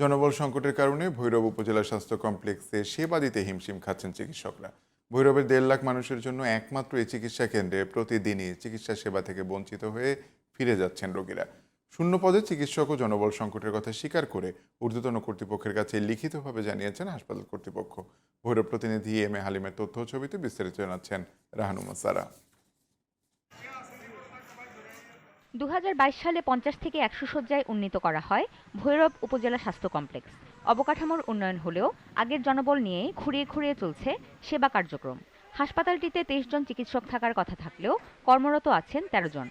জনবল সংকটের কারণে ভৈরব উপজেলা স্বাস্থ্য কমপ্লেক্সে সেবা দিতে হিমশিম খাচ্ছেন চিকিৎসকরা। ভৈরবের দেড় লাখ মানুষের জন্য একমাত্র এই চিকিৎসা কেন্দ্রে প্রতিদিনই চিকিৎসা সেবা থেকে বঞ্চিত হয়ে ফিরে যাচ্ছেন রোগীরা। শূন্য পদে চিকিৎসক ও জনবল সংকটের কথা স্বীকার করে ঊর্ধ্বতন কর্তৃপক্ষের কাছে লিখিতভাবে জানিয়েছেন হাসপাতাল কর্তৃপক্ষ। ভৈরব প্রতিনিধি এম এ হালিমের তথ্য ছবিতে বিস্তারিত জানাচ্ছেন রাহানুমা সারা। দু হাজার বাইশ সালে পঞ্চাশ থেকে একশো শয্যায় উন্নীত করা হয় ভৈরব উপজেলা স্বাস্থ্য কমপ্লেক্স। অবকাঠামোর উন্নয়ন হলেও আগের জনবল নিয়েই খুঁড়িয়ে খুঁড়িয়ে চলছে সেবা কার্যক্রম। হাসপাতালটিতে তেইশ জন চিকিৎসক থাকার কথা থাকলেও কর্মরত আছেন ১৩ জন।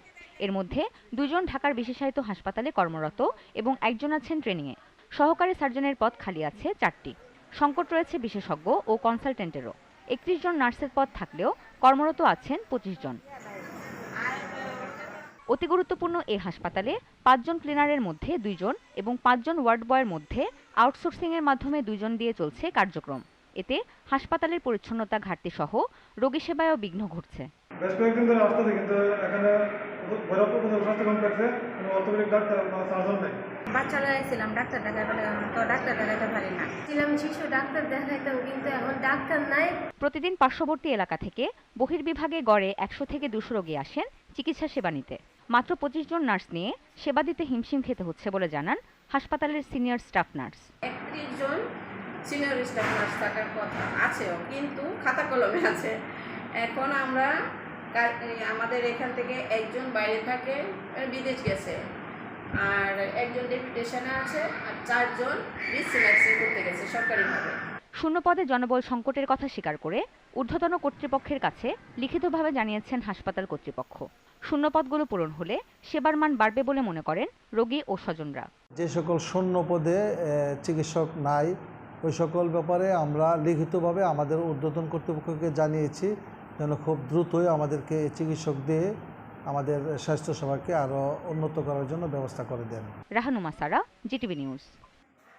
এর মধ্যে দুজন ঢাকার বিশেষায়িত হাসপাতালে কর্মরত এবং একজন আছেন ট্রেনিংয়ে। সহকারী সার্জনের পদ খালি আছে চারটি। সংকট রয়েছে বিশেষজ্ঞ ও কনসালটেন্টেরও। একত্রিশ জন নার্সের পদ থাকলেও কর্মরত আছেন পঁচিশ জন। অতি গুরুত্বপূর্ণ এই হাসপাতালে পাঁচজন ক্লিনারের মধ্যে দুইজন এবং পাঁচজন ওয়ার্ড বয়ের মধ্যে আউটসোর্সিংয়ের মাধ্যমে দুইজন দিয়ে চলছে কার্যক্রম। এতে হাসপাতালের পরিচ্ছন্নতা ঘাটতি সহ রোগী সেবায়ও বিঘ্ন ঘটছে। বেশ কয়েকদিন ধরে আসতেছে কিন্তু এখানে ভৈরব উপজেলা স্বাস্থ্য কমপ্লেক্সে কোনো অর্থোপেডিক ডাক্তার বা সার্জন নেই। বাচ্চা লাগাইছিলাম ডাক্তার দেখাতে তো ডাক্তার দেখাতে পারি না। ছিলাম শিশু ডাক্তার দেখাইতাম কিন্তু এখন ডাক্তার নাই। প্রতিদিন পার্শ্ববর্তী এলাকা থেকে বহির্বিভাগে গড়ে একশো থেকে দুশো রোগী আসেন চিকিৎসা সেবা নিতে। মাত্র পঁচিশ জন নার্স নিয়ে সেবা দিতে হিমশিম খেতে হচ্ছে বলে জানান হাসপাতালের সিনিয়র স্টাফ নার্স। একত্রিশ জন সিনিয়র স্টাফ নার্স থাকার কথা আছেও কিন্তু খাতা কলমে আছে। এখন আমরা আমাদের এখান থেকে একজন বাইরে থাকে বিদেশ গেছে। আর একজন ডেপুটেশনে আছে আর চারজন নার্সিং করতে গেছে সরকারিভাবে। শূন্য পদে জনবল সংকটের কথা স্বীকার করে ঊর্ধ্বতন কর্তৃপক্ষের কাছে লিখিতভাবে জানিয়েছেন হাসপাতাল কর্তৃপক্ষ। শূন্যপদগুলো পূরণ হলে সেবার মান বাড়বে বলে মনে করেন রোগী ও স্বজনরা। যে সকল শূন্য পদে এ, চিকিৎসক নাই ওই সকল ব্যাপারে আমরা লিখিতভাবে আমাদের ঊর্ধ্বতন কর্তৃপক্ষকে জানিয়েছি যেন খুব দ্রুতই আমাদেরকে চিকিৎসক দিয়ে আমাদের স্বাস্থ্যসেবাকে আরও উন্নত করার জন্য ব্যবস্থা করে দেন। Rahanuma Sara GTV news.